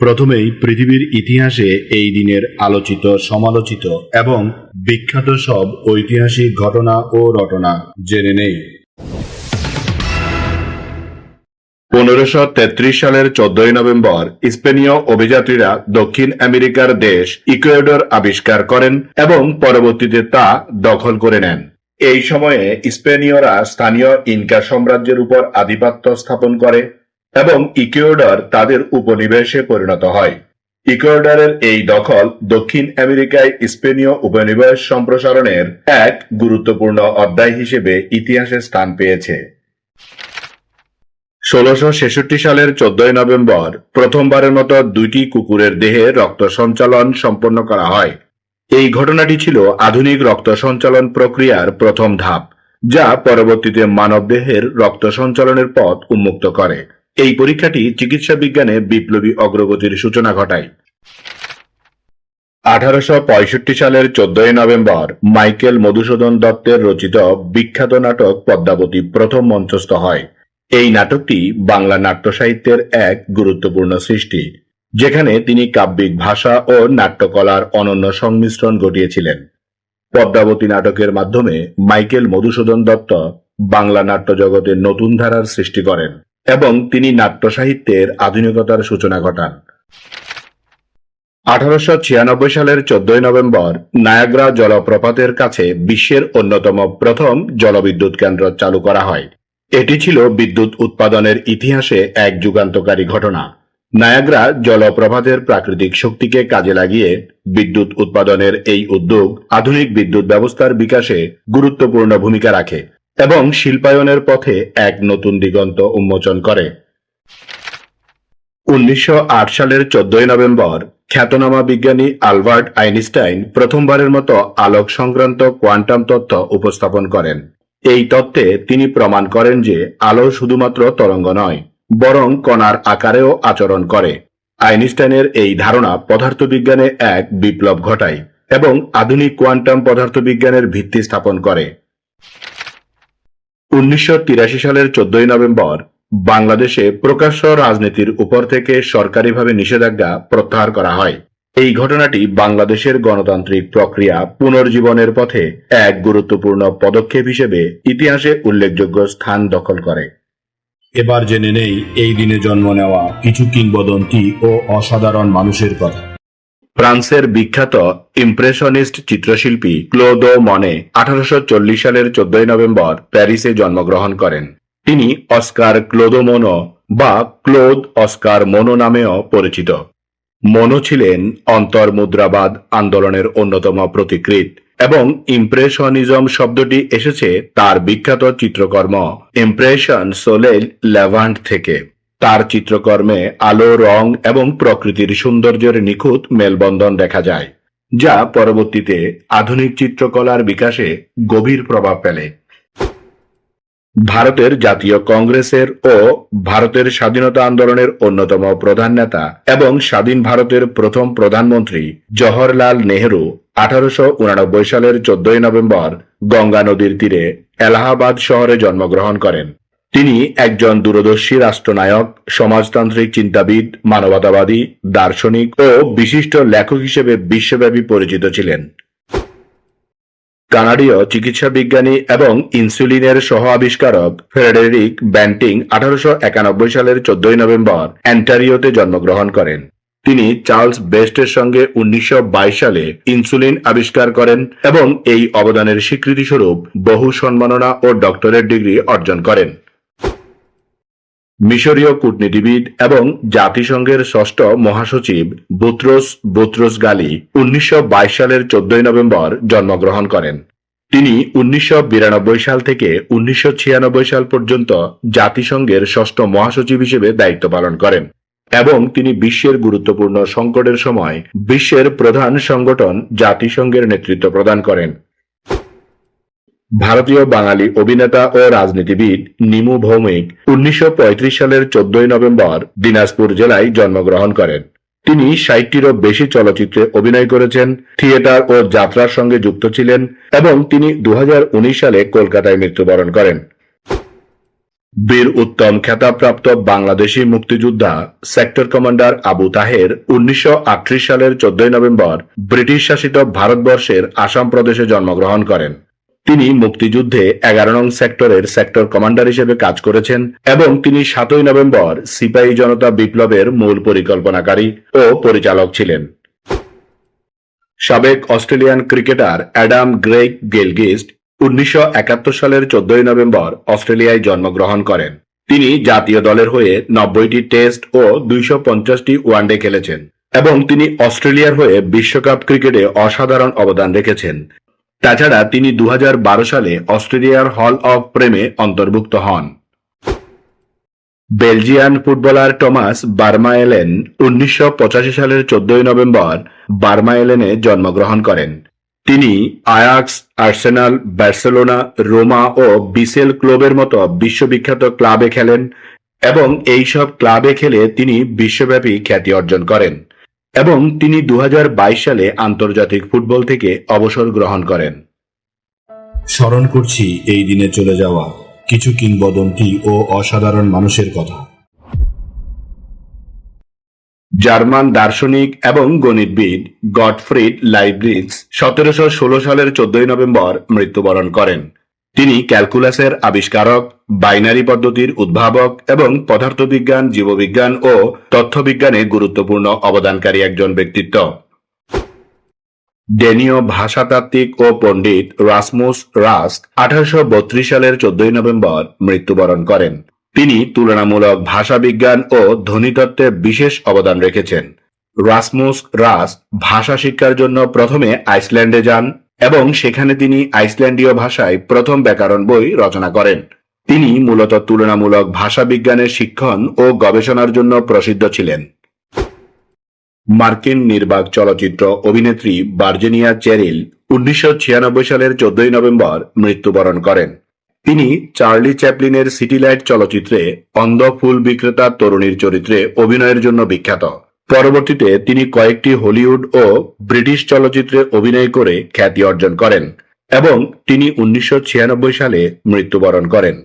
প্রথমেই পৃথিবীর ইতিহাসে এই দিনের আলোচিত, সমালোচিত এবং বিখ্যাত সব ঐতিহাসিক ঘটনা ও রটনা জেনে নেই। পনেরোশো তেত্রিশ সালের চোদ্দই নভেম্বর স্পেনীয় অভিযাত্রীরা দক্ষিণ আমেরিকার দেশ ইকুয়েডর আবিষ্কার করেন এবং পরবর্তীতে তা দখল করে নেন। এই সময়ে স্পেনীয়রা স্থানীয় ইনকা সাম্রাজ্যের উপর আধিপত্য স্থাপন করে এবং ইকুয়েডর তাদের উপনিবেশে পরিণত হয়। ইকুয়েডরের এই দখল দক্ষিণ আমেরিকায় স্পেনীয় উপনিবেশ সম্প্রসারণের এক গুরুত্বপূর্ণ অধ্যায় হিসেবে ইতিহাসে স্থান পেয়েছে। ষোলশো ছেষট্টি সালের চোদ্দই নভেম্বর প্রথমবারের মতো দুইটি কুকুরের দেহে রক্ত সঞ্চালন সম্পন্ন করা হয়। এই ঘটনাটি ছিল আধুনিক রক্ত সঞ্চালন প্রক্রিয়ার প্রথম ধাপ, যা পরবর্তীতে মানবদেহের রক্ত সঞ্চালনের পথ উন্মুক্ত করে। এই পরীক্ষাটি চিকিৎসা বিজ্ঞানে বিপ্লবী অগ্রগতির সূচনা ঘটায়। আঠারোশো পঁয়ষট্টি সালের চোদ্দই নভেম্বর মাইকেল মধুসূদন দত্তের রচিত বিখ্যাত নাটক পদ্মাবতী প্রথম মঞ্চস্থ হয়। এই নাটকটি বাংলা নাট্য সাহিত্যের এক গুরুত্বপূর্ণ সৃষ্টি, যেখানে তিনি কাব্যিক ভাষা ও নাট্যকলার অনন্য সংমিশ্রণ ঘটিয়েছিলেন। পদ্মাবতী নাটকের মাধ্যমে মাইকেল মধুসূদন দত্ত বাংলা নাট্য জগতে নতুন ধারার সৃষ্টি করেন। এবং তিনি নাট্য সাহিত্যের আধুনিকতার সূচনা ঘটান। আঠারোশো ছিয়ানব্বই সালের চোদ্দই নভেম্বর নায়াগ্রা জলপ্রপাতের কাছে বিশ্বের অন্যতম প্রথম জলবিদ্যুৎ কেন্দ্র চালু করা হয়। এটি ছিল বিদ্যুৎ উৎপাদনের ইতিহাসে এক যুগান্তকারী ঘটনা। নায়াগ্রা জলপ্রপাতের প্রাকৃতিক শক্তিকে কাজে লাগিয়ে বিদ্যুৎ উৎপাদনের এই উদ্যোগ আধুনিক বিদ্যুৎ ব্যবস্থার বিকাশে গুরুত্বপূর্ণ ভূমিকা রাখে। এবং শিল্পায়নের পথে এক নতুন দিগন্ত উন্মোচন করে। উনিশশো আট সালের চোদ্দই নভেম্বর খ্যাতনামা বিজ্ঞানী আলবার্ট আইনস্টাইন প্রথমবারের মতো আলোক সংক্রান্ত কোয়ান্টাম তথ্য উপস্থাপন করেন। এই তত্ত্বে তিনি প্রমাণ করেন যে আলো শুধুমাত্র তরঙ্গ নয়, বরং কণার আকারেও আচরণ করে। আইনস্টাইনের এই ধারণা পদার্থবিজ্ঞানে এক বিপ্লব ঘটায় এবং আধুনিক কোয়ান্টাম পদার্থবিজ্ঞানের ভিত্তি স্থাপন করে। উনিশশো তিরাশি সালের চোদ্দই নভেম্বর বাংলাদেশে প্রকাশ্য রাজনীতির উপর থেকে সরকারিভাবে নিষেধাজ্ঞা প্রত্যাহার করা হয়। এই ঘটনাটি বাংলাদেশের গণতান্ত্রিক প্রক্রিয়া পুনর্জীবনের পথে এক গুরুত্বপূর্ণ পদক্ষেপ হিসেবে ইতিহাসে উল্লেখযোগ্য স্থান দখল করে। এবার জেনে নেই, এই দিনে জন্ম নেওয়া কিছু কিংবদন্তি ও অসাধারণ মানুষের কথা। ফ্রান্সের বিখ্যাত ইমপ্রেশনিস্ট চিত্রশিল্পী ক্লোদো মনে আঠারোশ চল্লিশ সালের চোদ্দই নভেম্বর প্যারিসে জন্মগ্রহণ করেন। তিনি অস্কার ক্লোদো মোনো বা ক্লোদ অস্কার মোনো নামেও পরিচিত। মনো ছিলেন অন্তর্মুদ্রাবাদ আন্দোলনের অন্যতম প্রতিকৃত এবং ইমপ্রেশনিজম শব্দটি এসেছে তার বিখ্যাত চিত্রকর্ম ইমপ্রেশন সোলেল লেভান্ট থেকে। তার চিত্রকর্মে আলো, রং এবং প্রকৃতির সৌন্দর্যের নিখুঁত মেলবন্ধন দেখা যায়, যা পরবর্তীতে আধুনিক চিত্রকলার বিকাশে গভীর প্রভাব ফেলে। ভারতের জাতীয় কংগ্রেসের ও ভারতের স্বাধীনতা আন্দোলনের অন্যতম প্রধান নেতা এবং স্বাধীন ভারতের প্রথম প্রধানমন্ত্রী জওহরলাল নেহেরু আঠারোশো সালের চোদ্দই নভেম্বর গঙ্গা নদীর তীরে এলাহাবাদ শহরে জন্মগ্রহণ করেন। তিনি একজন দূরদর্শী রাষ্ট্রনায়ক, সমাজতান্ত্রিক চিন্তাবিদ, মানবতাবাদী, দার্শনিক ও বিশিষ্ট লেখক হিসেবে বিশ্বব্যাপী পরিচিত ছিলেন। কানাডীয় চিকিৎসা বিজ্ঞানী এবং ইনসুলিনের সহ আবিষ্কারক ফ্রেডেরিক ব্যান্টিং আঠারোশো একানব্বই সালের চোদ্দই নভেম্বর অ্যান্টারিওতে জন্মগ্রহণ করেন। তিনি চার্লস বেস্টের সঙ্গে উনিশশো বাইশ সালে ইনসুলিন আবিষ্কার করেন এবং এই অবদানের স্বীকৃতিস্বরূপ বহু সম্মাননা ও ডক্টরেট ডিগ্রি অর্জন করেন। মিশরীয় কূটনীতিবিদ এবং জাতিসংঘের ষষ্ঠ মহাসচিব বুত্রোস বুত্রোস গালি উনিশশো বাইশ সালের চোদ্দই নভেম্বর জন্মগ্রহণ করেন। তিনি উনিশশো বিরানব্বই সাল থেকে উনিশশো ছিয়ানব্বই সাল পর্যন্ত জাতিসংঘের ষষ্ঠ মহাসচিব হিসেবে দায়িত্ব পালন করেন এবং তিনি বিশ্বের গুরুত্বপূর্ণ সংকটের সময় বিশ্বের প্রধান সংগঠন জাতিসংঘের নেতৃত্ব প্রদান করেন। ভারতীয় বাঙালি অভিনেতা ও রাজনীতিবিদ নিমু ভৌমিক উনিশশো পঁয়ত্রিশ সালের চোদ্দই নভেম্বর দিনাজপুর জেলায় জন্মগ্রহণ করেন। তিনি ষাটটিরও বেশি চলচ্চিত্রে অভিনয় করেছেন, থিয়েটার ও যাত্রার সঙ্গে যুক্ত ছিলেন এবং তিনি দু হাজার উনিশ সালে কলকাতায় মৃত্যুবরণ করেন। বীর উত্তম খেতাবপ্রাপ্ত বাংলাদেশি মুক্তিযোদ্ধা সেক্টর কমান্ডার আবু তাহের উনিশশো আটত্রিশ সালের চোদ্দই নভেম্বর ব্রিটিশ শাসিত ভারতবর্ষের আসাম প্রদেশে জন্মগ্রহণ করেন। তিনি মুক্তিযুদ্ধে এগারো নং সেক্টরের সেক্টর কমান্ডার হিসেবে কাজ করেছেন এবং তিনি সাতই নভেম্বর সিপাহী জনতা বিপ্লবের মূল পরিকল্পনাকারী ও পরিচালক ছিলেন। সাবেক Australian cricketer Adam Greg Gilchrist উনিশশো একাত্তর সালের চোদ্দই নভেম্বর অস্ট্রেলিয়ায় জন্মগ্রহণ করেন। তিনি জাতীয় দলের হয়ে নব্বইটি টেস্ট ও দুইশো পঞ্চাশটি ওয়ানডে খেলেছেন এবং তিনি অস্ট্রেলিয়ার হয়ে বিশ্বকাপ ক্রিকেটে অসাধারণ অবদান রেখেছেন। তাছাড়া তিনি দু হাজার বারো সালে অস্ট্রেলিয়ার হল অব প্রেমে অন্তর্ভুক্ত হন। বেলজিয়ান ফুটবলার টমাস বার্মা এলেন উনিশশো পঁচাশি সালের চোদ্দই নভেম্বর বার্মা এলেনে জন্মগ্রহণ করেন। তিনি আয়াক্স, আর্সেনাল, বার্সেলোনা, রোমা ও বিসেল ক্লোবের মতো বিশ্ববিখ্যাত ক্লাবে খেলেন এবং এই সব ক্লাবে খেলে তিনি বিশ্বব্যাপী খ্যাতি অর্জন করেন। এবং তিনি দু হাজার বাইশ সালে আন্তর্জাতিক ফুটবল থেকে অবসর গ্রহণ করেন। স্মরণ করছি এই দিনে চলে যাওয়া কিছু কিংবদন্তি ও অসাধারণ মানুষের কথা। জার্মান দার্শনিক এবং গণিতবিদ গডফ্রিড লাইব্রিজ সতেরোশো ষোলো সালের চোদ্দই নভেম্বর মৃত্যুবরণ করেন। তিনি ক্যালকুলাসের আবিষ্কারক, বাইনারি পদ্ধতির উদ্ভাবক এবং পদার্থবিজ্ঞান, জীববিজ্ঞান ও তথ্যবিজ্ঞানে গুরুত্বপূর্ণ অবদানকারী একজন ব্যক্তিত্ব। ডেনীয় ভাষাতাত্ত্বিক ও পণ্ডিত রাসমুস রাস্ক আঠারোশ বত্রিশ সালের চোদ্দই নভেম্বর মৃত্যুবরণ করেন। তিনি তুলনামূলক ভাষাবিজ্ঞান ও ধ্বনিতত্ত্বে বিশেষ অবদান রেখেছেন। রাসমুস রাস ভাষা শিক্ষার জন্য প্রথমে আইসল্যান্ডে যান এবং সেখানে তিনি আইসল্যান্ডীয় ভাষায় প্রথম ব্যাকরণ বই রচনা করেন। তিনি মূলত তুলনামূলক ভাষাবিজ্ঞানের শিক্ষণ ও গবেষণার জন্য প্রসিদ্ধ ছিলেন। মার্কিন নির্বাক চলচ্চিত্র অভিনেত্রী বার্জেনিয়া চেরিল উনিশশো ছিয়ানব্বই সালের চোদ্দই নভেম্বর মৃত্যুবরণ করেন। তিনি চার্লি চ্যাপলিনের সিটি লাইট চলচ্চিত্রে অন্ধ ফুল বিক্রেতা তরুণীর চরিত্রে অভিনয়ের জন্য বিখ্যাত। পরবর্তীতে তিনি কয়েকটি হলিউড ও ব্রিটিশ চলচ্চিত্রে অভিনয় করে খ্যাতি অর্জন করেন এবং তিনি উনিশশো ছিয়ানব্বই সালে মৃত্যুবরণ করেন।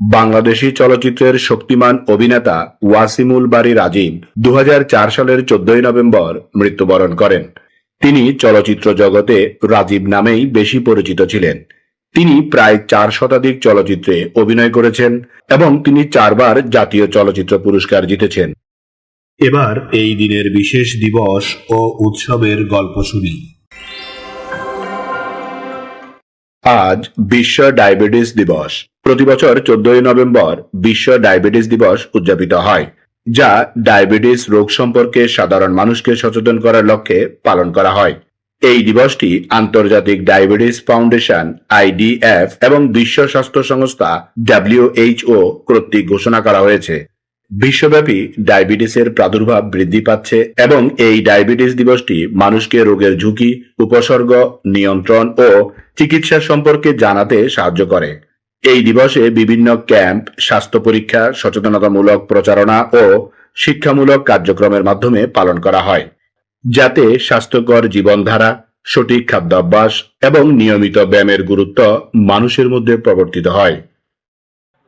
বাংলাদেশি চলচ্চিত্রের শক্তিমান অভিনেতা ওয়াসিমুল বাড়ি রাজীব দু হাজার চার সালের চোদ্দই নভেম্বর মৃত্যুবরণ করেন। তিনি চলচ্চিত্র জগতে রাজীব নামেই বেশি পরিচিত ছিলেন। তিনি প্রায় চার শতাধিক চলচ্চিত্রে অভিনয় করেছেন এবং তিনি চারবার জাতীয় চলচ্চিত্র পুরস্কার জিতেছেন। এবার এই দিনের বিশেষ দিবস ও উৎসবের গল্প শুনি। আজ বিশ্ব ডায়াবেটিস দিবস। প্রতি বছর চোদ্দই নভেম্বর বিশ্ব ডায়াবেটিস দিবস উদযাপিত হয়, যা ডায়াবেটিস রোগ সম্পর্কে সাধারণ মানুষকে সচেতন করার লক্ষ্যে পালন করা হয়। এই দিবসটি আন্তর্জাতিক ডায়াবেটিস ফাউন্ডেশন, আইডিএফ এবং বিশ্ব স্বাস্থ্য সংস্থা ডাব্লিউএইচও কর্তৃক ঘোষণা করা হয়েছে। বিশ্বব্যাপী ডায়াবেটিসের প্রাদুর্ভাব বৃদ্ধি পাচ্ছে এবং এই ডায়াবেটিস দিবসটি মানুষকে রোগের ঝুঁকি, উপসর্গ, নিয়ন্ত্রণ ও চিকিৎসা সম্পর্কে জানাতে সাহায্য করে। এই দিবসে বিভিন্ন ক্যাম্প, স্বাস্থ্য পরীক্ষা, সচেতনতামূলক প্রচারণা ও শিক্ষামূলক কার্যক্রমের মাধ্যমে পালন করা হয়, যাতে স্বাস্থ্যকর জীবনধারা, সঠিক খাদ্যাভ্যাস এবং নিয়মিত ব্যায়ামের গুরুত্ব মানুষের মধ্যে প্রবর্তিত হয়।